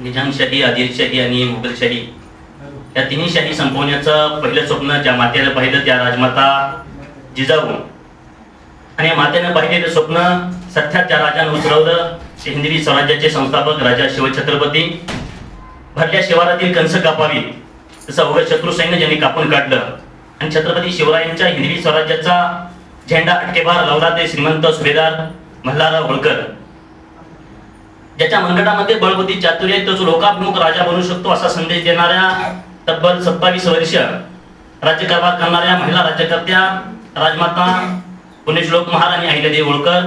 निजामशाही आदिलशाही आणि मुघलशाही या तिन्ही शाही संपवण्याचं पहिलं स्वप्न ज्या मातेनं पाहिलं त्या राजमाता जिजाऊ आणि या मातेनं पाहिलेलं स्वप्न सध्या ज्या राजानं उतरवलं ते हिंदवी स्वराज्याचे संस्थापक राजा शिवछत्रपती. भरल्या शिवारातील कंस कापावी तसं अवघड शत्रू सैन्य ज्यांनी कापून काढलं. आणि छत्रपती शिवरायांच्या हिंदवी स्वराज्याचा झेंडा अटकेबार लावला ते श्रीमंत सुभेदार मल्हारराव होळकर. ज्याच्या मनगटामध्ये बळवती चातुर्य तोच लोकाभिमुख राजा बनू शकतो असा संदेश देणाऱ्या तब्बल सत्तावीस वर्ष राज्यकारभार करणाऱ्या महिला राज्यकर्त्या राजमाता पुण्यश्लोक महाराणी अहिल्यादेवी होळकर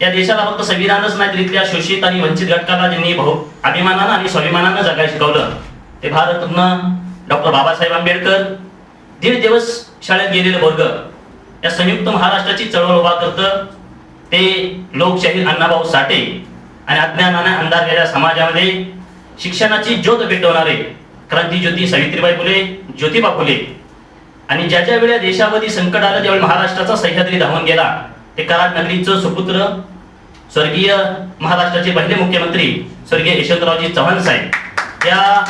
या देशाला फक्त संविधानच नाही तर इथल्या शोषित आणि वंचित घटकाला ज्यांनी भाऊ अभिमानानं आणि स्वाभिमानानं जगायला शिकवलं ते भारतरत्न डॉक्टर बाबासाहेब आंबेडकर. दीड दिवस शाळेत गेलेलं वर्ग या संयुक्त महाराष्ट्राची चळवळ उभा करतं ते लोकशाहीर अण्णाभाऊ साठे. आणि अज्ञानाने अंधार गेल्या समाजामध्ये शिक्षणाची ज्योत पेटवणारे क्रांतीज्योती सावित्रीबाई फुले ज्योतिबा फुले. आणि ज्या ज्या वेळेला देशामध्ये संकट आलं त्यावेळी महाराष्ट्राचा सह्याद्री धावून गेला. ते कराड नगरीचं सुपुत्र स्वर्गीय महाराष्ट्राचे पहिले मुख्यमंत्री स्वर्गीय यशवंतरावजी चव्हाण साहेब. या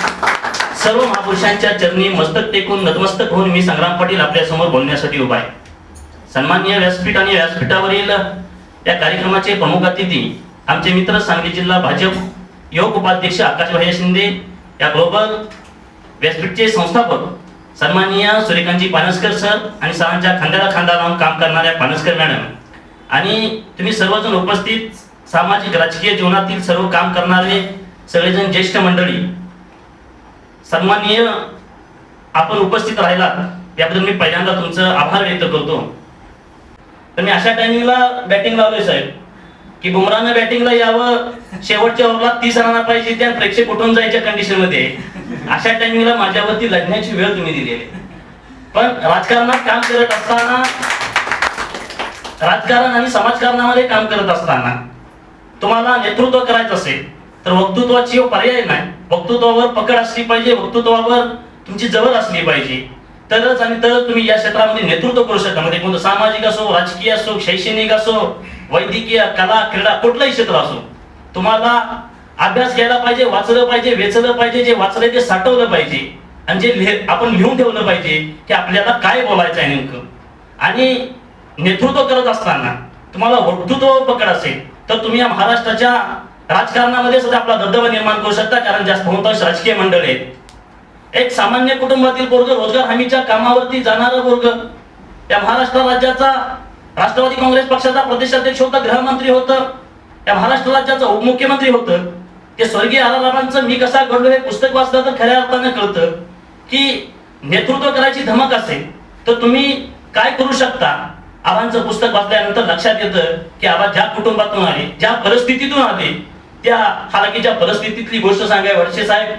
सर्व महापुरुषांच्या चरणी मस्तक टेकून नतमस्तक होऊन मी संग्राम पाटील आपल्यासमोर बोलण्यासाठी उभा आहे. सन्मान्य व्यासपीठ आणि व्यासपीठावरील या कार्यक्रमाचे प्रमुख अतिथी आमचे मित्र सांगली जिल्हा भाजप योग उपाध्यक्ष आकाशभाई शिंदे या ग्लोबल व्यासपीठचे संस्थापक सन्माननीय सूर्यकांतजी पानसकर सर आणि सरांच्या खांद्याला खांदा लावून काम करणाऱ्या पानसकर मॅडम. आणि तुम्ही सर्वजण उपस्थित सामाजिक राजकीय जीवनातील सर्व काम करणारे सगळेजण ज्येष्ठ मंडळी सन्माननीय आपण उपस्थित राहिलात याबद्दल मी पहिल्यांदा तुमचं आभार व्यक्त करतो. तर मी अशा टायमिंगला बॅटिंग लावले साहेब. की बुमरानं बॅटिंगला यावं शेवटच्या ओव्हरला तीस रना पाहिजे त्या प्रेक्षक उठून जायच्या कंडिशनमध्ये? अशा टायमिंगला माझ्यावरती लढण्याची वेळ तुम्ही दिली आहे. पण राजकारणात काम करत असताना राजकारण आणि समाजकारणामध्ये काम करत असताना तुम्हाला नेतृत्व करायचं असेल तर वक्तृत्वाची हो पर्याय नाही. वक्तृत्वावर पकड असली पाहिजे वक्तृत्वावर तुमची जवळ असली पाहिजे. तरच आणि तरच तुम्ही या क्षेत्रामध्ये नेतृत्व करू शकता. म्हणजे कोणतं सामाजिक असो राजकीय असो शैक्षणिक असो वैद्यकीय कला क्रीडा कुठलंही क्षेत्र असो तुम्हाला अभ्यास घ्यायला पाहिजे वाचलं पाहिजे वेचलं पाहिजे जे वाचलंय ते साठवलं पाहिजे. आणि जे लिह- आपण लिहून ठेवलं पाहिजे की आपल्याला काय बोलायचं आहे नेमकं. आणि नेतृत्व करत असताना तुम्हाला वक्तृत्व पकड असेल तर तुम्ही या महाराष्ट्राच्या राजकारणामध्ये सुद्धा आपला दबदबा निर्माण करू शकता कारण जास्त बहुतांश राजकीय मंडळ आहेत. एक सामान्य कुटुंबातील पोरग रोजगार हमीच्या कामावरती जाणारं पोरग या महाराष्ट्र राज्याचा राष्ट्रवादी काँग्रेस पक्षाचा प्रदेशाध्यक्ष होता गृहमंत्री होतं त्या महाराष्ट्र राज्याचा उपमुख्यमंत्री होतं. ते स्वर्गीय आलारामांचं मी कसा घडलो हे पुस्तक वाचलं तर खऱ्या अर्थानं कळतं की नेतृत्व करायची धमक असेल तर तुम्ही काय करू शकता? आबांचं पुस्तक वाचल्यानंतर लक्षात येतं की आबा ज्या कुटुंबातून आले ज्या परिस्थितीतून आले त्या हालाकीच्या परिस्थितीतली गोष्ट सांगाय वर्षे साहेब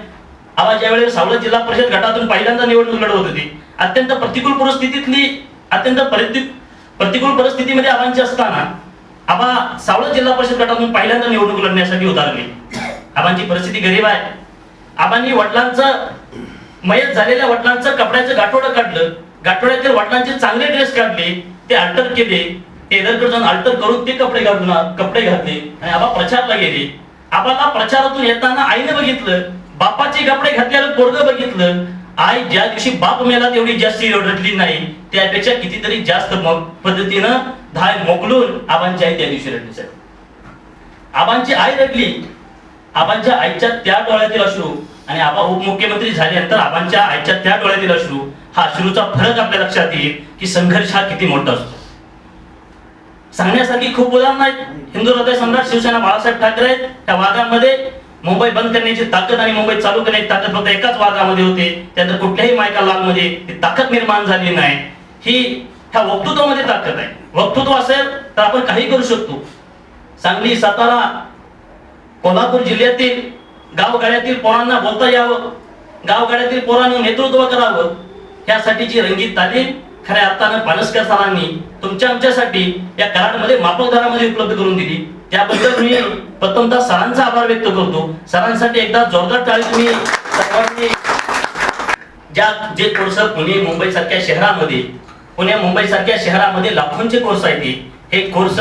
आबा ज्यावेळेस सावळत जिल्हा परिषद गटातून पहिल्यांदा निवडणूक लढवत होती अत्यंत प्रतिकूल परिस्थितीतली अत्यंत परिस्थिती प्रतिकूल परिस्थितीमध्ये आबांची असताना आबा सावळा जिल्हा परिषद गटातून पहिल्यांदा निवडणूक लढण्यासाठी उतारली. आबांची परिस्थिती गरीब आहे. आबांनी वडिलांचं मयत झालेल्या वडिलांचं कपड्याचं गाठोडं काढलं. गाठोड्यातील वडिलांचे चांगले ड्रेस काढले. ते अल्टर केले. टेलरकडे जाऊन अल्टर करून ते कपडे घालून कपडे घातले. आणि आबा प्रचारला गेले. आबाला प्रचारातून येताना आईने बघितलं. बापाचे कपडे घातल्यावर पोरग बघितलं. आई ज्या दिवशी बाप मेला तेवढी जास्त रडली नाही. त्यापेक्षा कितीतरी जास्त पद्धतीनं धाय मोकलून आबांची आई त्या दिवशी रडली साहेब आबांची आई रडली. आबांच्या आईच्या त्या डोळ्यातील अश्रू आणि आबा उपमुख्यमंत्री झाल्यानंतर आबांच्या आईच्या त्या डोळ्यातील अश्रू हा अश्रूचा फरक आपल्या लक्षात येईल की संघर्ष हा किती मोठा असतो. सांगण्यासारखी खूप उदाहरणं आहेत. हिंदू हृदय सम्राट शिवसेना बाळासाहेब ठाकरे त्या वादामध्ये मुंबई बंद करण्याची ताकद आणि मुंबई चालू करण्याची ताकद फक्त एकाच वादामध्ये होते. त्यानंतर कुठल्याही मायका लालमध्ये ती ताकद निर्माण झाली नाही. ही ह्या वक्तृत्वामध्ये ताकद आहे. वक्तृत्व असेल तर आपण काही करू शकतो. सांगली सातारा कोल्हापूर जिल्ह्यातील गावगाड्यातील पोरांना बोलता यावं. गावगाड्यातील पोरांनी नेतृत्व करावं. यासाठीची रंगीत तालीम खऱ्या अर्थानं पानसकर सरांनी तुमच्या आमच्यासाठी या कराडमध्ये माफक दरामध्ये उपलब्ध करून दिली. त्याबद्दल मी प्रथमतः सरांचा आभार व्यक्त करतो. सरांसाठी एकदा जोरदार टाळी तुम्ही सर्वांनी ज्या जे थोडस पुणे मुंबई सारख्या शहरामध्ये पुणे मुंबई सारख्या शहरामध्ये लाखोंचे कोर्स आहेत हे. कोर्स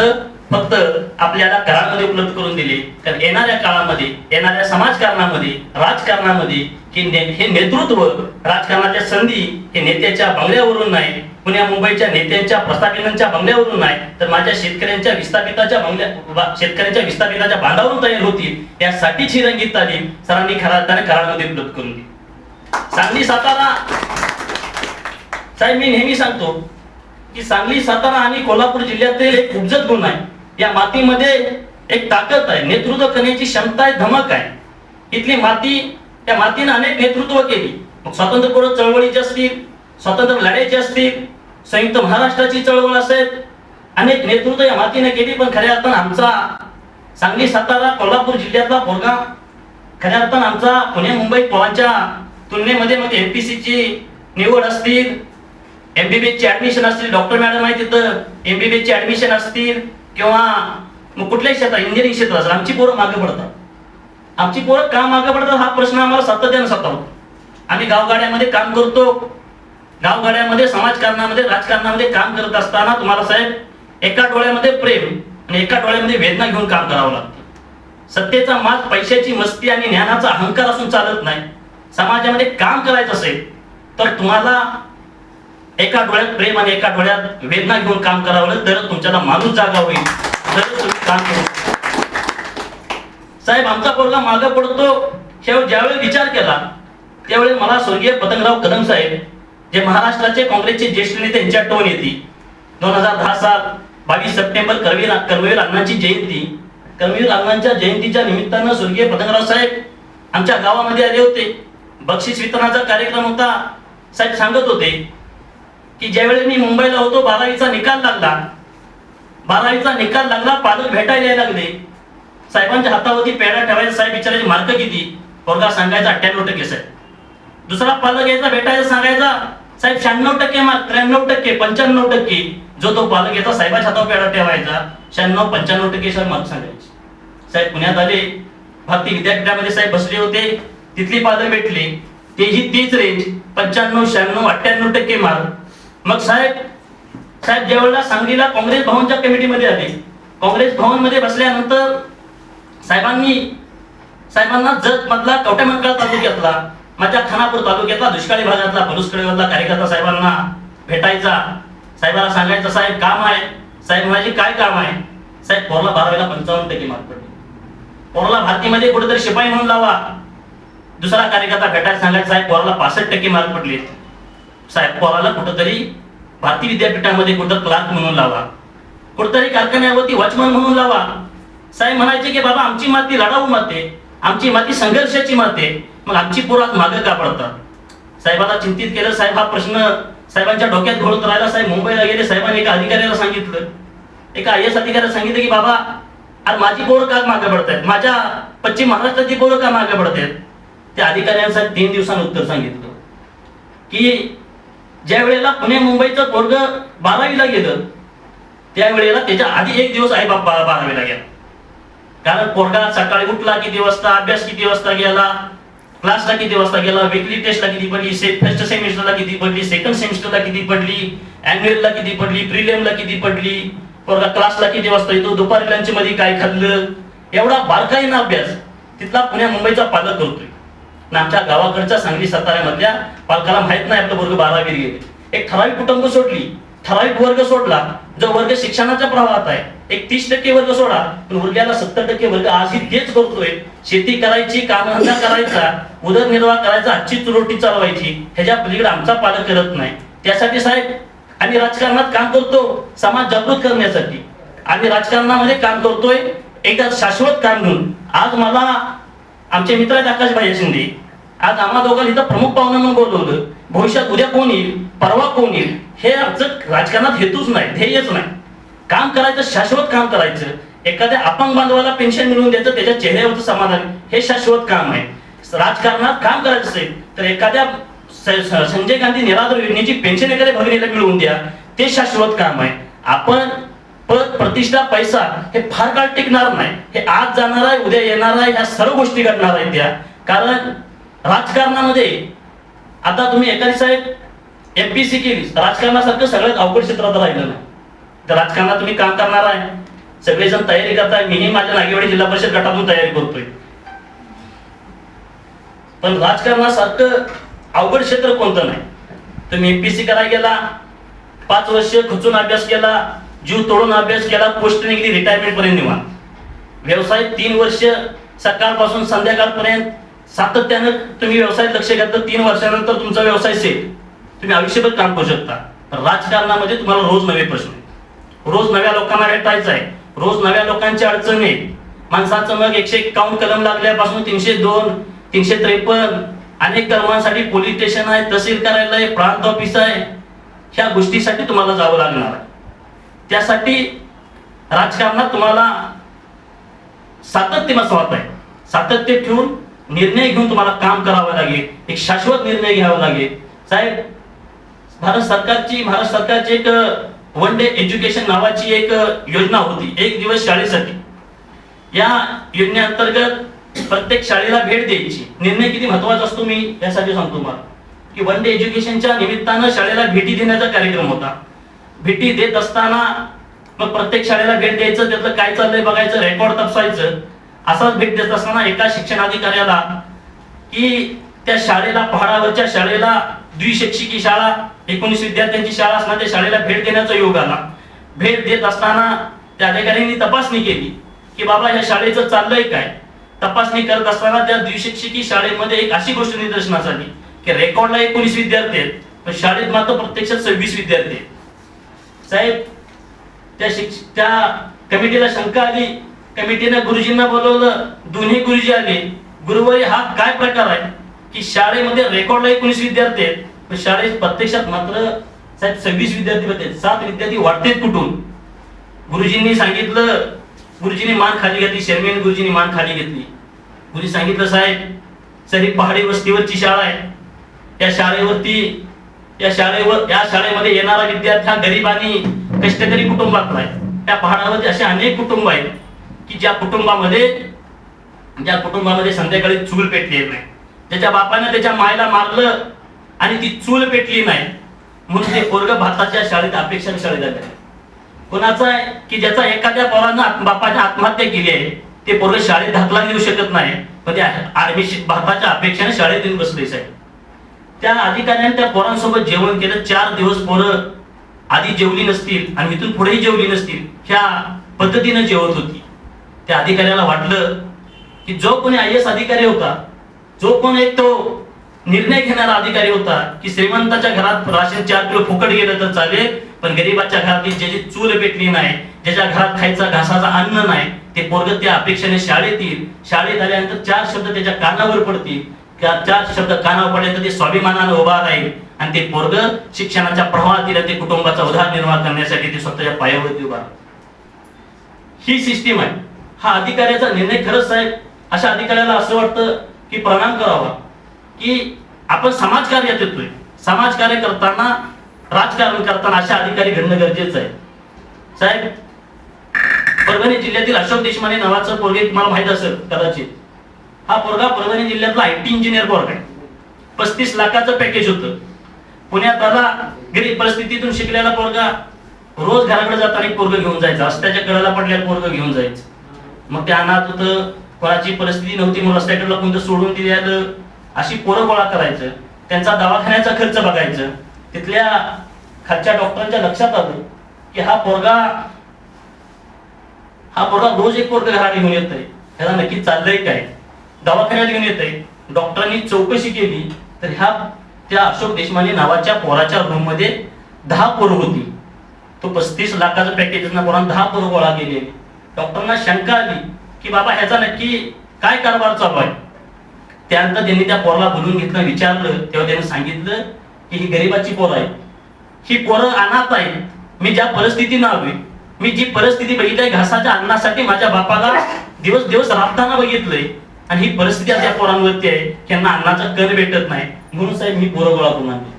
फक्त आपल्याला घरामध्ये उपलब्ध करून दिले. कारण येणाऱ्या काळामध्ये येणाऱ्या समाजकारणामध्ये राजकारणामध्ये की ने- हे नेतृत्व राजकारणाच्या संधी हे नेत्याच्या बंगल्यावरून नाही. पुण्या मुंबईच्या नेत्यांच्या प्रस्थापितांच्या बंगल्यावरून नाही. तर माझ्या शेतकऱ्यांच्या विस्थापिताच्या बंगल्या शेतकऱ्यांच्या विस्थापिताच्या बांधावरून तयार होतील. यासाठीच ही रंगीत तालीम सरांनी खरा अर्थाने करामध्ये उपलब्ध करून दिली. सांगली सातारा साहेब मी नेहमी सांगतो की सांगली सातारा आणि कोल्हापूर जिल्ह्यातील एक उपजत गुण आहे. या मातीमध्ये एक ताकद आहे नेतृत्व करण्याची क्षमता आहे धमक आहे. इथली माती त्या मातीनं अनेक नेतृत्व केली. मग स्वातंत्र्यपूर्व चळवळीचे असतील स्वातंत्र्य लढ्याचे असतील संयुक्त महाराष्ट्राची चळवळ असेल अनेक नेतृत्व या मातीने केली पण खऱ्या अर्थानं आमचा सांगली सातारा कोल्हापूर जिल्ह्यातला पोरगा खऱ्या अर्थानं आमचा पुणे मुंबई पोरांच्या तुलनेमध्ये मग एमपीसीची निवड असतील एमबीबीएस ची ऍडमिशन असतील डॉक्टर मॅडम आहे तिथं. एमबीबीएस ची ऍडमिशन असतील किंवा मग कुठल्याही क्षेत्रात इंजिनिअरिंग क्षेत्रात असेल आमची पोरं मागे पडतात. आमची पोरं का मागे पडतात हा प्रश्न आम्हाला सातत्यानं सतावतो आम्ही गावगाड्यामध्ये काम करतो. गावगाड्यामध्ये समाजकारणामध्ये राजकारणामध्ये काम करत असताना तुम्हाला साहेब एका डोळ्यामध्ये प्रेम आणि एका डोळ्यामध्ये वेदना घेऊन काम करावं लागतं. सत्तेचा माल पैशाची मस्ती आणि ज्ञानाचा अहंकार असून चालत नाही. समाजामध्ये काम करायचं असेल तर तुम्हाला एका डोळ्यात प्रेम आणि एका डोळ्यात वेदना घेऊन काम करावं लागेल तुमच्याला माणूस जागा होईल. तरच तुम्ही काम करू साहेब आमचा पोरगा मागे पडतो. शेवट ज्यावेळी विचार केला त्यावेळी मला स्वर्गीय पतंगराव कदम साहेब जे महाराष्ट्राचे काँग्रेसचे ज्येष्ठ नेते यांची आठवण येते. दोन हजार दहा साल बावीस सप्टेंबर करवीर कर्मवीर अण्णांची जयंती. कर्मवीर अण्णांच्या जयंतीच्या निमित्तानं स्वर्गीय पतंगराव साहेब आमच्या गावामध्ये आले होते. बक्षीस वितरणाचा कार्यक्रम होता. साहेब सांगत होते की ज्यावेळी मी मुंबईला होतो बारावीचा निकाल लागला. बारावीचा निकाल लागला पालक भेटायला यायला लागले. साहेबांच्या हातावरती पेढा ठेवायचा साहेब विचारायचे मार्क किती? पोरगा सांगायचा अठ्ठ्याण्णव टक्के साहेब. दुसरा पालक यायचा भेटायचा सांगायचा साहेब शहाण्णव टक्के मार्क त्र्याण्णव टक्के पंच्याण्णव टक्के. जो तो पालक याचा साहेबाच्या हातावर पेढा ठेवायचा शहाण्णव पंच्याण्णव टक्के साहेब मार्क सांगायचे. साहेब पुण्यात आले भारतीय विद्यापीठामध्ये साहेब बसले होते तिथली पालक भेटली. तेही तीच रेंज पंच्याण्णव शहाण्णव अठ्ठ्याण्णव टक्के मार्क. मग साहेब साहेब ज्यावेळेला सांगलीला काँग्रेस भवनच्या कमिटीमध्ये आले काँग्रेस भवनमध्ये बसल्यानंतर साहेबांनी साहेबांना जत मधला कवटेमंकाळ तालुक्यातला माझ्या खानापूर तालुक्यातला दुष्काळी भागातला पलुसकडेवरला कार्यकर्ता साहेबांना भेटायचा. साहेबांना सांगायचं साहेब काम आहे. साहेब म्हणायचे काय काम आहे? साहेब पोरला बारावीला पंचावन्न टक्के मार्क पडले. पोरला भारतीमध्ये कुठेतरी शिपाई म्हणून लावा. दुसरा कार्यकर्ता भेटायला सांगायचा साहेब पोराला पासष्ट टक्के मार्क पडले. साहेब पवारला कुठंतरी भारतीय विद्यापीठामध्ये कुठं क्लार्क म्हणून लावा. कुठंतरी कारखान्यावरती वॉचमन म्हणून लावा. साहेब म्हणायचे की बाबा आमची माती लढाऊ माते. आमची माती संघर्षाची माते. मग आमची पोरात मागं का पडतात? साहेबाला चिंतित केलं. साहेब हा प्रश्न साहेबांच्या डोक्यात घोळत राहिला. साहेब मुंबईला गेले. साहेबांनी एका अधिकाऱ्याला सांगितलं. एका आय एस अधिकाऱ्याला सांगितलं की बाबा अरे माझी पोरं का मागे पडतायत? माझ्या पश्चिम महाराष्ट्रातली पोरं का मागे पडतायत? त्या अधिकाऱ्यानं तीन दिवसांनी उत्तर सांगितलं की ज्या वेळेला पुणे मुंबईचं पोरग बारावीला गेलं त्यावेळेला त्याच्या आधी एक दिवस आई बाप बारावीला गेला. कारण पोरगा सकाळी उठला किती वाजता अभ्यास किती वाजता गेला क्लासला किती वाजता गेला विकली टेस्टला किती पडली से फर्स्ट सेमिस्टरला किती पडली सेकंड सेमिस्टरला किती पडली अॅन्युअलला किती पडली प्रिलियमला किती पडली पोरगा क्लासला किती वाजता येतो दुपारी लंच मध्ये काय खाल्लं एवढा बारकाईनं अभ्यास तिथला पुण्या मुंबईचा पालक करतोय. आमच्या गावाकडच्या सांगली साताऱ्यामधल्या पालकाला माहीत नाही आपलं वर्ग बारावी गेले. एक ठराविक कुटुंब सोडली. ठराविक वर्ग सोडला. जो वर्ग शिक्षणाच्या प्रवाहात आहे एक तीस टक्के वर्ग सोडा. पण उरलेला सत्तर टक्के वर्ग आजही तेच करतोय. शेती करायची कामधंदा करायचा उदरनिर्वाह करायचा आजची चुरोटी चालवायची ह्याच्या पलीकडे आमचा पालक करत नाही. त्यासाठी साहेब आम्ही राजकारणात काम करतो समाज जागृत करण्यासाठी. आम्ही राजकारणामध्ये काम करतोय एकदा शाश्वत काम घेऊन. आज मला आमचे मित्र आहेत आकाशभाई शिंदे. आज आम्हा दोघांना इथं प्रमुख पाहुणा म्हणून बोलवलं भविष्यात उद्या कोण येईल? परवा कोण येईल? हे आमचं राजकारणात हेतूच नाही ध्येयच नाही. काम करायचं शाश्वत काम करायचं. एखाद्या अपंग बांधवाला पेन्शन मिळवून द्यायचं त्याच्या चेहऱ्यावरचं समाधान हे शाश्वत काम आहे. राजकारणात काम करायचं असेल तर एखाद्या संजय गांधी निराधार योजनेची पेन्शन एखाद्या भगिनीला मिळवून द्या. ते शाश्वत काम आहे. आपण पद प्रतिष्ठा पैसा हे फार काळ टिकणार नाही. हे आज जाणार आहे उद्या येणार आहे ह्या सर्व गोष्टी घडणार आहेत त्या. कारण राजकारणामध्ये आता तुम्ही एखादी साहेब एमपीसी केली राजकारणासारखं सगळ्यात अवघड क्षेत्रात राहिलं नाही. तर राजकारणात तुम्ही काम करणार आहे. सगळेजण तयारी करताय. मीही माझ्या नागेवाडी जिल्हा परिषद गटातून तयारी करतोय. पण राजकारणासारखं अवघड क्षेत्र कोणतं नाही? तुम्ही एमपीसी करायला गेला पाच वर्ष खचून अभ्यास केला जीव तोडून अभ्यास केला पोस्ट निघली रिटायरमेंट पर्यंत निवांत. व्यवसाय तीन वर्ष सकाळपासून संध्याकाळपर्यंत सातत्यानं तुम्ही व्यवसायात लक्ष घातलं तीन वर्षानंतर तुमचा व्यवसाय सेट तुम्ही आयुष्यभर काम करू शकता. राजकारणामध्ये तुम्हाला रोज नवे प्रश्न. रोज नव्या लोकांना भेटायचं आहे. रोज नव्या लोकांची अडचण आहे. माणसाचं मग एकशे एकावन्न कलम लागल्यापासून तीनशे दोन तीनशे त्रेपन्न अनेक कलमांसाठी पोलीस स्टेशन आहे तहसील कार्यालय आहे, प्रांत ऑफिस आहे. ह्या गोष्टीसाठी तुम्हाला जावं लागणार आहे. त्यासाठी राजकारणात तुम्हाला सातत्य महत्वाचं आहे. सातत्य ठेवून निर्णय घेऊन तुम्हाला काम करावं लागेल. एक शाश्वत निर्णय घ्यावा लागेल. साहेब भारत सरकारची भारत सरकारची एक वन डे एज्युकेशन नावाची एक योजना होती. एक दिवस शाळेसाठी. या योजनेअंतर्गत प्रत्येक शाळेला भेट द्यायची. निर्णय किती महत्त्वाचा असतो मी यासाठी सांगतो तुम्हाला. की वन डे एज्युकेशनच्या निमित्तानं शाळेला भेटी देण्याचा कार्यक्रम होता. भेटी देत असताना मग प्रत्येक शाळेला भेट द्यायचं त्यातलं काय चाललंय बघायचं रेकॉर्ड तपासायचं. असाच भेट देत असताना एका शिक्षणाधिकाऱ्याला की त्या शाळेला पहाडावरच्या शाळेला द्विशैक्षिकी शाळा एकोणीस विद्यार्थ्यांची शाळा असणार त्या शाळेला भेट देण्याचा योग आला. भेट देत असताना त्या अधिकाऱ्यांनी तपासणी केली की बाबा या शाळेचं चाललंय काय? तपासणी करत असताना त्या द्विशिक्षिकी शाळेमध्ये एक अशी गोष्ट निदर्शनास आली की रेकॉर्डला एकोणीस विद्यार्थी आहेत पण शाळेत मात्र प्रत्यक्षात सव्वीस विद्यार्थी आहेत. साहेब त्या शिक्ष त्या कमिटीला शंका आली. कमिटीनं गुरुजींना बोलवलं. दोन्ही गुरुजी आले. गुरुवारी हा काय प्रकार आहे? की शाळेमध्ये रेकॉर्डला एकोणीस विद्यार्थी आहेत? पण शाळेत प्रत्यक्षात मात्र साहेब सव्वीस विद्यार्थी होते सात विद्यार्थी वाटतेत कुठून? गुरुजींनी सांगितलं. गुरुजींनी मान खाली घेतली. शर्मेन गुरुजींनी मान खाली घेतली. गुरुजी सांगितलं साहेब सर ही पहाडी वस्तीवरची शाळा आहे. त्या शाळेवरती या शाळेवर या शाळेमध्ये येणारा विद्यार्थी हा गरीब आणि कष्टकरी कुटुंबातला आहे. त्या पहाडावर असे अनेक कुटुंब आहेत की ज्या कुटुंबामध्ये ज्या कुटुंबामध्ये संध्याकाळी चूल पेटली नाही. त्याच्या बापानं त्याच्या मायला मारलं आणि ती चूल पेटली नाही. म्हणून ते पोरग भारताच्या शाळेत अपेक्षा शाळेत आले. कोणाचा आहे की ज्याचा एखाद्या पोरानं बापाने आत्महत्या केली आहे ते पोरग शाळेत धाकला देऊ शकत नाही. पण ते आर्मी भारताच्या अपेक्षेने शाळेत येऊन बसले साहेब. त्या अधिकाऱ्याने त्या पोरांसोबत जेवण केलं. चार दिवस पोरं आधी जेवली नसतील आणि इथून पुढेही जेवली नसतील ह्या पद्धतीनं जेवत होती. त्या अधिकाऱ्याला वाटलं की जो कोणी आय एस अधिकारी होता जो कोण एक तो निर्णय घेणारा अधिकारी होता की श्रीमंताच्या घरात राशन चार किलो फुकट गेलं तर चालेल पण गरीबाच्या घरातली ज्याची चूल पेटली नाही ज्याच्या घरात खायचा घासाचा अन्न नाही ते पोरग त्या अपेक्षेने शाळेत येईल. शाळेत आल्यानंतर चार शब्द त्याच्या कानावर पडतील. चार शब्द कानावर पडले तर ते स्वाभिमानानं उभा राहील. आणि ते पोरग शिक्षणाच्या प्रवाहातील ते कुटुंबाचा उदरनिर्वाह करण्यासाठी ते स्वतःच्या पायावरती उभा ही सिस्टीम आहे. हा अधिकाऱ्याचा निर्णय खरंच साहेब अशा अधिकाऱ्याला असं वाटतं की प्रणाम करावा की आपण समाजकार्यात येतोय समाजकार्य करताना राजकारण करताना अशा अधिकारी घडणं गरजेचं आहे. साहेब परभणी जिल्ह्यातील अशोक देशमाने नावाचं पोरगे तुम्हाला माहीत असेल कदाचित. हा पोरगा परभणी जिल्ह्यातला आय टी इंजिनियर पोरगा आहे. पस्तीस लाखाचं पॅकेज होतं. पुण्यात आला गरीब परिस्थितीतून शिकलेला पोरगा रोज घराकडे जाताना एक पोरग घेऊन जायचं. रस्त्याच्या कडेला पडलेलं पोरग घेऊन जायचं. मग ते अनाथ होतं कोणाची परिस्थिती नव्हती मग रस्त्याकडला कोणतं सोडून दिलेलं अशी पोरं गोळा करायचं. त्यांचा दवाखान्याचा खर्च बघायचं. तिथल्या खालच्या डॉक्टरांच्या लक्षात आलं की हा पोरगा हा पोरगा रोज एक पोरगा घरात घेऊन येतोय. ह्याला नक्की चाललंय काय? दवाखान्यात घेऊन येतंय. डॉक्टरांनी चौकशी केली तर ह्या त्या अशोक देशमाने नावाच्या पोराच्या रूममध्ये दहा पोरं होती. तो पस्तीस लाखाचं पॅकेज असणार पोरांना दहा पोरं गोळा केले डॉक्टरांना शंका आली की बाबा ह्याचा नक्की काय कारभार चालू आहे? त्यानंतर त्यांनी त्या पोराला बोलून घेतलं विचारलं. तेव्हा त्यांनी सांगितलं की ही गरीबाची पोरं आहे ही पोरं अनाथ आहेत. मी ज्या परिस्थितीनं आलोय मी जी परिस्थिती बघितली घासाच्या अन्नासाठी माझ्या बापाला दिवस दिवस राबताना बघितलंय आणि ही परिस्थिती आता पोरांवरती आहे. की यांना अन्नाचा कर भेटत नाही. म्हणून साहेब मी पोरं गोळा करून आणली.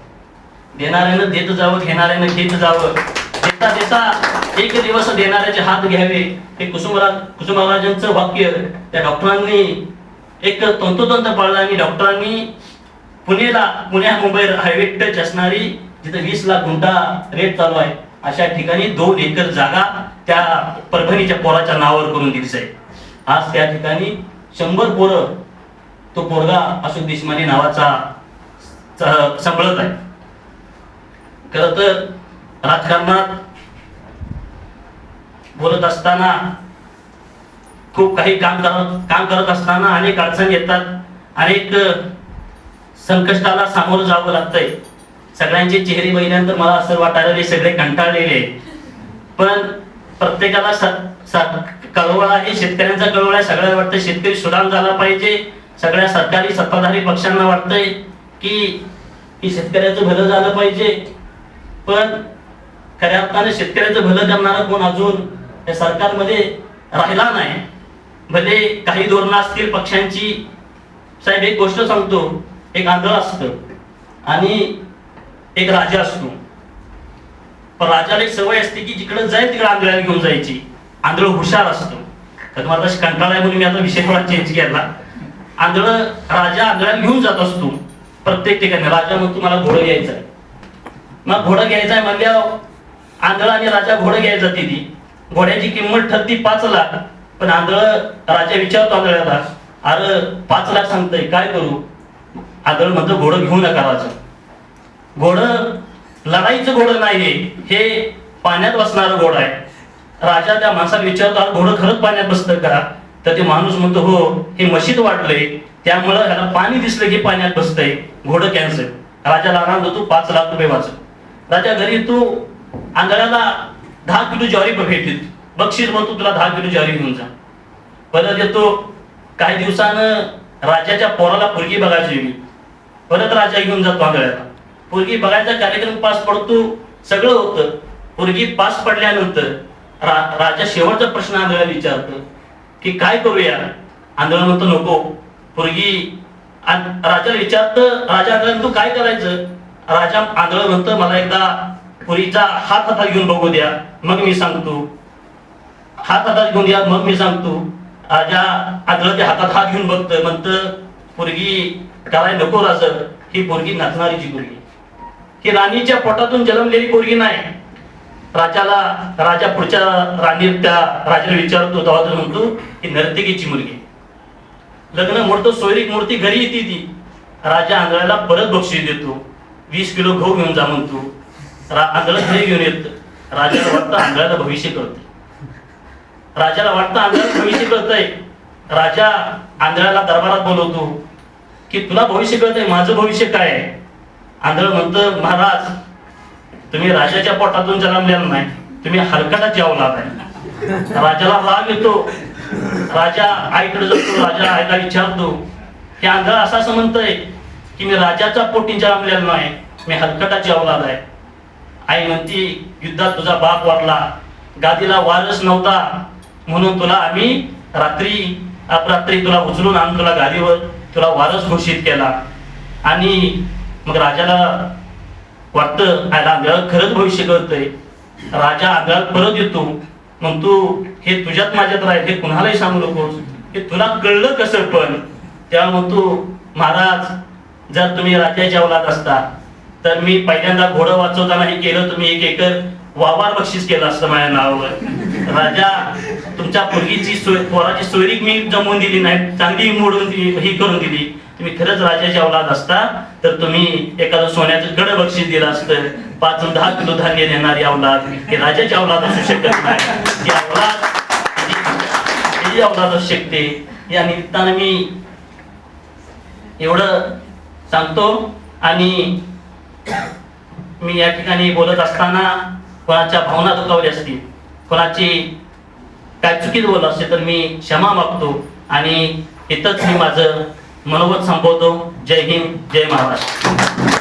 देणाऱ्यानं देत जावं घेणाऱ्यानं घेत जावं. देता देता एक दिवस देणाऱ्याचे हात घ्यावे. हे कुसुमराज कुसुमराजांचं वाक्य त्या डॉक्टरांनी एक तंतोतंत पाळलं आणि डॉक्टरांनी पुणेला पुण्या मुंबई हायवे टच असणारी जिथे वीस लाख गुंठा रेट चालू आहे अशा ठिकाणी दोन एकर जागा त्या परभणीच्या पोराच्या नावावर करून दिली आहे आज त्या ठिकाणी शंभर पोरं तो पोरगा अशोक देशमाने नावाचा सांभाळत आहे. खर तर राजकारणात बोलत असताना खूप काही काम करत काम करत असताना अनेक अडचणी येतात अनेक संकष्टाला सामोरं जावं लागतंय. सगळ्यांचे चेहरे बघितल्यानंतर मला असं वाटायला सगळे कंटाळलेले. पण प्रत्येकाला सा कळवळा आहे शेतकऱ्यांचा कळवळा आहे. सगळ्यांना वाटतं शेतकरी सुदाम झाला पाहिजे. सगळ्या सरकारी सत्ताधारी पक्षांना वाटतंय की की शेतकऱ्याचं भलं झालं पाहिजे. पण खऱ्या अर्थाने शेतकऱ्याचं भलं करणारा कोण अजून या सरकारमध्ये राहिला नाही. भले काही धोरणं असतील पक्षांची. साहेब एक गोष्ट सांगतो. एक आंधळ असतं आणि एक राजा असतो. पण राजाला एक सवय असते की जिकडे जाईल तिकडे आंधळ्याला घेऊन जायची. आंधळ हुशार असतो. तर तुम्हाला तशी कंटाळा आहे म्हणून मी आता विषय थोडा चेंज केला. आंधळ राजा आंधळ्याला घेऊन जात असतो. प्रत्येक ठिकाणी. राजा म्हणतो मला घोडं घ्यायचं आहे. मग घोडं घ्यायचं आहे म्हणल्या आंधळ आणि राजा घोडं घ्यायला जाते घोड्याची किंमत ठरती पाच लाख. पण आंधळ राजा विचारतो आंधळ्याला अरे पाच लाख सांगतय काय करू? आंधळ म्हणतो घोडं घेऊ नका राजा. घोडं लढाईचं घोडं नाहीये. हे पाण्यात बसणारं घोडं आहे. राजा त्या माणसाला विचारतो घोडं खरंच पाण्यात बसतं का? तर ते माणूस म्हणतो हो हे मशीद वाटलंय त्यामुळं ह्याला पाणी दिसलं की पाण्यात बसतंय. घोडं कॅन्सर राजाला आराम देतो पाच लाख रुपये वाचत राजा घरी तू आंधळ्याला दहा किलो ज्वारी भेटतील बक्षीस म्हणतो तुला दहा किलो ज्वारी घेऊन जा. परत येतो काही दिवसानं राजाच्या पोराला पोरगी बघायची. होती परत राजा घेऊन जातो आंधळ्याला. पोरगी बघायचा कार्यक्रम पास पडतो सगळं होतं. पोरगी पास पडल्यानंतर रा- राजा शेवटचा प्रश्न आंधळ्याला विचारतो की काय करूया? आंधळा म्हणतो नको पोरगी राजाला विचारत राजा आंधळा तू काय करायचं? राजा आंधळ म्हणतं मला एकदा पुरीचा हात हातात घेऊन बघू द्या मग मी सांगतो. हात हातात घेऊन द्या मग मी सांगतो. राजा आंधळ ते हातात हात घेऊन बघतोय म्हणतं पोरगी कराय नको राज ही पोरगी नाचणारीची पोरगी. ही राणीच्या पोटातून जन्मलेली पोरगी नाही राजाला राजा पुढच्या राणी त्या राजाला विचारतो तेव्हा म्हणतो की नर्तिकेची मुलगी. लग्न मोडतो सोयरीक मूर्ती घरी येते ती. राजा आंधळ्याला परत बक्षीस देतो. वीस किलो गहू घेऊन जा म्हणतो. रा- आंधळ घरी घेऊन येत. राजाला वाटतं आंधळ्याला भविष्य करते राजाला वाटतं आंधळ्याला भविष्य कळतंय. राजा आंधळ्याला दरबारात बोलवतो की तुला भविष्य कळतंय माझं भविष्य काय आहे? आंधळ म्हणतं महाराज तुम्ही राजाच्या पोटातून जन्मलेला नाही तुम्ही हलकटाची अवलाद आहे राजाला राग येतो. राजा आईकडे जातो राजा आईला विचारतो. की आंधळ असं असं म्हणतंय की मी राजाच्या पोटी जन्मलेला नाही मी हलकटा अवलाद आहे आई म्हणती युद्धात तुझा बाप वारला गादीला वारस नव्हता म्हणून तुला आम्ही रात्री अपरात्री तुला उचलून आणून तुला गादीवर तुला वारस घोषित केला. आणि मग राजाला वाटतं आयला आंधळा खरंच भविष्य कळतंय राजा आंधळा परत येतो. मग तू हे तुझ्यात माझ्यात राहील हे कुणालाही सांगू नकोस. हे तुला कळलं कसं पण? तेव्हा म्हणतो महाराज जर तुम्ही राजाच्या अवलात असता तर मी पहिल्यांदा घोडं वाचवताना हे केलं तुम्ही एक एकर वावर बक्षीस केलं असतं माझ्या नावावर. राजा तुमच्या मुलगीची सोय पोराची सोयरीक मी जमवून दिली नाही चांगली मोडून दिली ही करून दिली. तुम्ही खरंच राजाची अवलाद असता तर तुम्ही एखादं सोन्याचं गड बक्षीस दिलं असतं. पाच दहा किलो धान्य देणारी औलाद हे राजाची अवलाद असू शकत नाही. ती औलाद ही- असू शकते. या निमित्तानं मी एवढं सांगतो. आणि मी या ठिकाणी बोलत असताना कोणाच्या भावना दुखावल्या असतील कोणाची काय चुकीत बोलत असेल तर मी क्षमा मागतो. आणि इथंच मी माझं मनोगत संपवतो. जय हिंद जय महाराष्ट्र.